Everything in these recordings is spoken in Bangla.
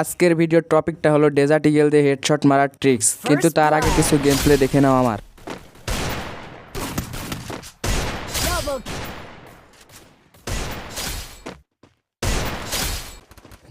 আজকের ভিডিওর টপিকটা হলো ডেজার্ট ইগেল দিয়ে হেডশট মারার ট্রিক্স কিন্তু তার আগে কিছু গেম প্লে দেখে নাও আমার।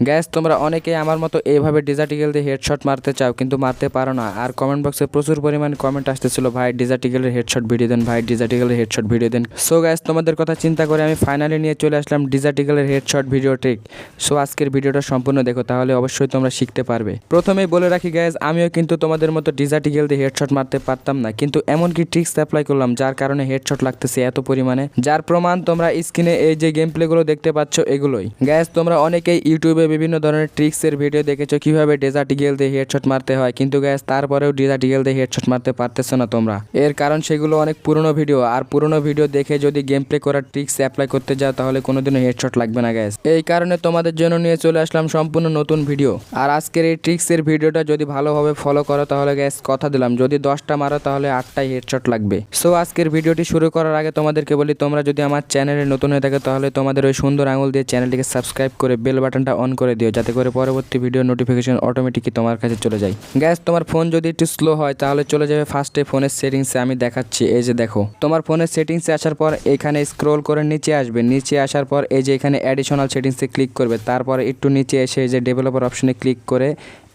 গ্যাস, তোমরা অনেকেই আমার মতো এইভাবে ডেজার্ট ইগেল দিয়ে হেডশট মারতে চাও, কিন্তু মারতে পারো না। আর কমেন্ট বক্সে প্রচুর পরিমাণে কমেন্ট আসতেছিল, ভাই, ডিজার্টিকেলের হেডশট ভিডিও দেন, ভাই, ডিজার্টিকেলের হেডশট ভিডিও দেন। সো গ্যাস তোমাদের কথা চিন্তা করে আমি ফাইনালি নিয়ে চলে আসলাম ডিজার্টিকেলের হেডশট ভিডিও ট্রিক সো আজকের ভিডিওটা সম্পূর্ণ দেখো, তাহলে অবশ্যই তোমরা শিখতে পারবে। প্রথমেই বলে রাখি গ্যাস আমিও কিন্তু তোমাদের মতো ডেজার্ট ইগেল দিয়ে হেডশট মারতে পারতাম না, কিন্তু এমন কি ট্রিক্স অ্যাপ্লাই করলাম, যার কারণে হেডশট লাগতেছে এত পরিমাণে। যার প্রমাণ তোমরা স্ক্রিনে এই যে গেম প্লেগুলো দেখতে পাচ্ছ, এগুলোই। গ্যাস তোমরা অনেকেই ইউটিউবে বিভিন্ন ধরনের ট্রিক্সের ভিডিও দেখেছ, কীভাবে ডেজার্ট ইগেল দিয়ে হেডশট মারতে হয়। কিন্তু গ্যাস তারপরেও ডেজার্ট ইগেল দিয়ে হেডশট মারতে পারতেছো না তোমরা। এর কারণ সেগুলো অনেক পুরনো ভিডিও। আর পুরনো ভিডিও দেখে যদি গেম প্লে করার ট্রিক্স অ্যাপ্লাই করতে যাও, তাহলে কোনোদিনও হেডশট লাগবে না গ্যাস এই কারণে তোমাদের জন্য নিয়ে চলে আসলাম সম্পূর্ণ নতুন ভিডিও। আর আজকের এই ট্রিক্সের ভিডিওটা যদি ভালোভাবে ফলো করো, তাহলে গ্যাস কথা দিলাম। যদি দশটা মারো, তাহলে আটটাই হেডশট লাগবে। সো আজকের ভিডিওটি শুরু করার আগে তোমাদেরকে বলি, তোমরা যদি আমার চ্যানেলে নতুন হয়ে থাকে, তাহলে তোমাদের ওই সুন্দর আঙুল দিয়ে চ্যানেলটিকে সাবস্ক্রাইব করে বেল বাটনটা অন করে দিও, যাতে করে পরবর্তী ভিডিও নোটিফিকেশন অটোমেটিকই তোমার কাছে চলে যায়। গ্যাস তোমার ফোন যদি একটু স্লো হয়, তাহলে চলে যাবে ফার্স্টে ফোনের সেটিংসে আমি দেখাচ্ছি, এই যে দেখো। তোমার ফোনের সেটিংসে আসার পর এখানে স্ক্রোল করে নিচে আসবে। নিচে আসার পর এই যে এখানে অ্যাডিশনাল সেটিংসে ক্লিক করবে। তারপরে একটু নিচে এসে এই যে ডেভেলপার অপশনে ক্লিক করে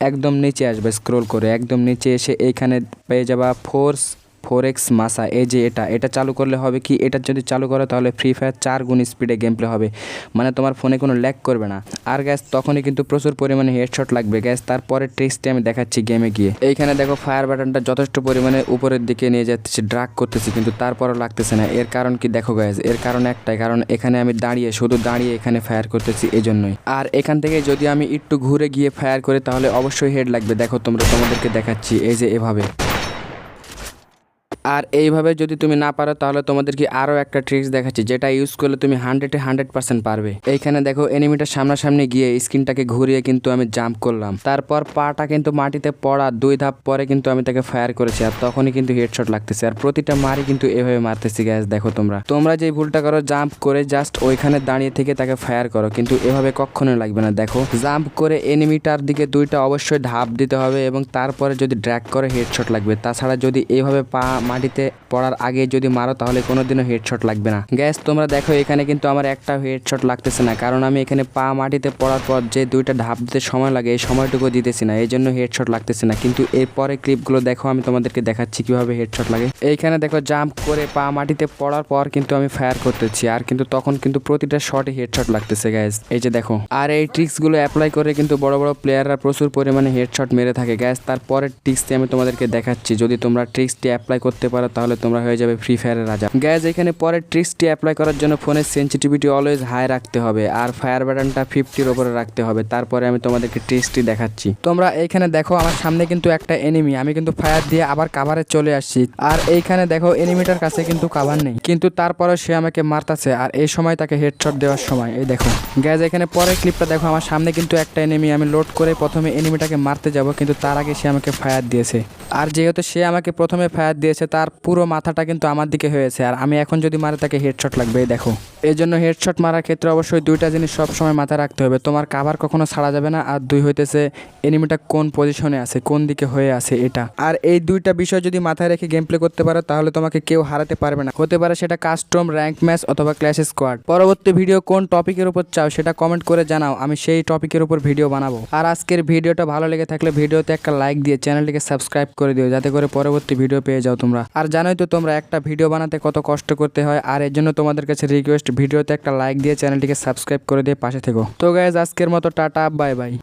একদম নিচে আসবে স্ক্রোল করে একদম নিচে এসে এইখানে পেয়ে যাবা ফোর্স ফোর এক্স মাসা এই যে এটা এটা চালু করলে হবে কি? এটা যদি চালু করো তাহলে ফ্রি ফায়ার চার গুণ স্পিডে গেম প্লে হবে। মানে তোমার ফোনে কোনো ল্যাক করবে না। আর গ্যাস তখনই কিন্তু প্রচুর পরিমাণে হেডশট লাগবে। গ্যাস তারপরে ট্রিক্সটি আমি দেখাচ্ছি গেমে গিয়ে। এইখানে দেখো ফায়ার বাটনটা যথেষ্ট পরিমাণে উপরের দিকে নিয়ে যাচ্ছে ড্রাগ করতেছি, কিন্তু তারপরও লাগতেছে না। এর কারণ কি দেখো গ্যাস এর কারণ একটাই, কারণ এখানে আমি দাঁড়িয়ে, শুধু দাঁড়িয়ে এখানে ফায়ার করতেছি এই জন্যই আর এখান থেকে যদি আমি একটু ঘুরে গিয়ে ফায়ার করি, তাহলে অবশ্যই হেড লাগবে। দেখো তোমরা, তোমাদেরকে দেখাচ্ছি, এই যে এভাবে। আর এইভাবে যদি তুমি না পারো, তাহলে তোমাদেরকে আরও একটা ট্রিক্স দেখাচ্ছি, যেটা ইউজ করলে তুমি হান্ড্রেডে হান্ড্রেড পার্সেন্ট পারবে। এইখানে দেখো এনিমিটার সামনাসামনি গিয়ে স্ক্রিনটাকে ঘুরিয়ে কিন্তু আমি জাম্প করলাম। তারপর পাটা কিন্তু মাটিতে পড়া, দুই ধাপ পরে কিন্তু আমি তাকে ফায়ার করেছি, আর তখনই কিন্তু হেডশট লাগতেছে। আর প্রতিটা মারি কিন্তু এভাবে মারতেছি গ্যাস দেখো তোমরা। তোমরা যে ভুলটা করো জাম্প করে জাস্ট ওইখানে দাঁড়িয়ে থেকে তাকে ফায়ার করো, কিন্তু এভাবে কখনোই লাগবে না, দেখো। জাম্প করে এনিমিটার দিকে দুইটা অবশ্যই ধাপ দিতে হবে, এবং তারপরে যদি ড্র্যাক করে হেডশট লাগবে, তাছাড়া যদি এইভাবে পা মাটিতে পড়ার আগে যদি মারো, তাহলে কোনোদিনও হেডশট লাগবে না। গ্যাস তোমরা দেখো, এখানে কিন্তু আমার একটা হেডশট লাগতেছে না, কারণ আমি এখানে পা মাটিতে পড়ার পর যে দুইটা ধাপ দিতে সময় লাগে, এই সময়টুকু দিতেছি না এই জন্য হেডশট লাগতেছে না। কিন্তু এরপরে ক্লিপগুলো দেখো, আমি তোমাদেরকে দেখাচ্ছি কীভাবে হেডশট লাগে। এইখানে দেখো জাম্প করে পা মাটিতে পড়ার পর কিন্তু আমি ফায়ার করতেছি, আর কিন্তু তখন কিন্তু প্রতিটা শটে হেডশট লাগতেছে গ্যাস এই যে দেখো। আর এই ট্রিক্সগুলো অ্যাপ্লাই করে কিন্তু বড় বড় প্লেয়াররা প্রচুর পরিমাণে হেডশট মেরে থাকে গ্যাস তারপরের ট্রিক্সটি আমি তোমাদেরকে দেখাচ্ছি। যদি তোমরা ট্রিক্সটি অ্যাপ্লাই করতে পারো, তাহলে তোমরা হয়ে যাবে ফ্রি ফায়ারের রাজা। গ্যাস এখানে পরের ট্রিক্সটি অ্যাপ্লাই করার জন্য ফোনের সেন্সিটিভিটি অলওয়েজ হাই রাখতে হবে, আর ফায়ার বাটনটা ফিফটির ওপরে রাখতে হবে। তারপরে আমি তোমাদেরকে ট্রিক্সটি দেখাচ্ছি। তোমরা এইখানে দেখো, আমার সামনে কিন্তু একটা এনিমি আমি কিন্তু ফায়ার দিয়ে আবার কাভারে চলে আসছি। আর এইখানে দেখো এনিমিটার কাছে কিন্তু কাভার নেই। কিন্তু তারপরে সে আমাকে মারতাছে, আর এই সময় তাকে হেডশট দেওয়ার সময়। এই দেখো। গ্যাস এখানে পরের ক্লিপটা দেখো, আমার সামনে কিন্তু একটা এনিমি আমি লোড করে প্রথমে এনিমিটাকে মারতে যাব, কিন্তু তার আগে সে আমাকে ফায়ার দিয়েছে। আর যেহেতু সে আমাকে প্রথমে ফায়ার দিয়েছে তার পুরো মাথাটা কিন্তু আমার দিকে হয়েছে। আর আমি এখন যদি মারে তাকে হেডশট লাগবে দেখো। এই জন্য হেডশট মারার ক্ষেত্রে অবশ্যই দুইটা জিনিস সব সময় মাথায় রাখতে হবে। তোমার কাভার কখনো ছাড়া যাবে না, আর দুই হইতেছে এনিমিটা কোন পজিশনে আছে, কোন দিকে হয়ে আছে এটা। আর এই দুইটা বিষয় যদি মাথায় রেখে গেম প্লে করতে পারো, তাহলে তোমাকে কেউ হারাতে পারবে না। হতে পারে সেটা কাস্টম র্যাঙ্ক ম্যাচ অথবা ক্ল্যাশ স্কোয়াড পরবর্তী ভিডিও কোন টপিকের উপর চাও, সেটা কমেন্ট করে জানাও। আমি সেই টপিকের উপর ভিডিও বানাবো। আর আজকের ভিডিওটা ভালো লেগে থাকলে ভিডিওতে একটা লাইক দিয়ে চ্যানেলটিকে সাবস্ক্রাইব করে দিও, যাতে করে পরবর্তী ভিডিও পেয়ে যাও তোমরা। আর জানোই তো তোমরা, একটা ভিডিও বানাতে কত কষ্ট করতে হয়। আর এর জন্য তোমাদের কাছে রিকোয়েস্ট ভিডিওতে একটা লাইক দিয়ে চ্যানেলটিকে সাবস্ক্রাইব করে দিয়ে পাশে থেকো। তো গাইজ আজকের মতো টাটা বাই বাই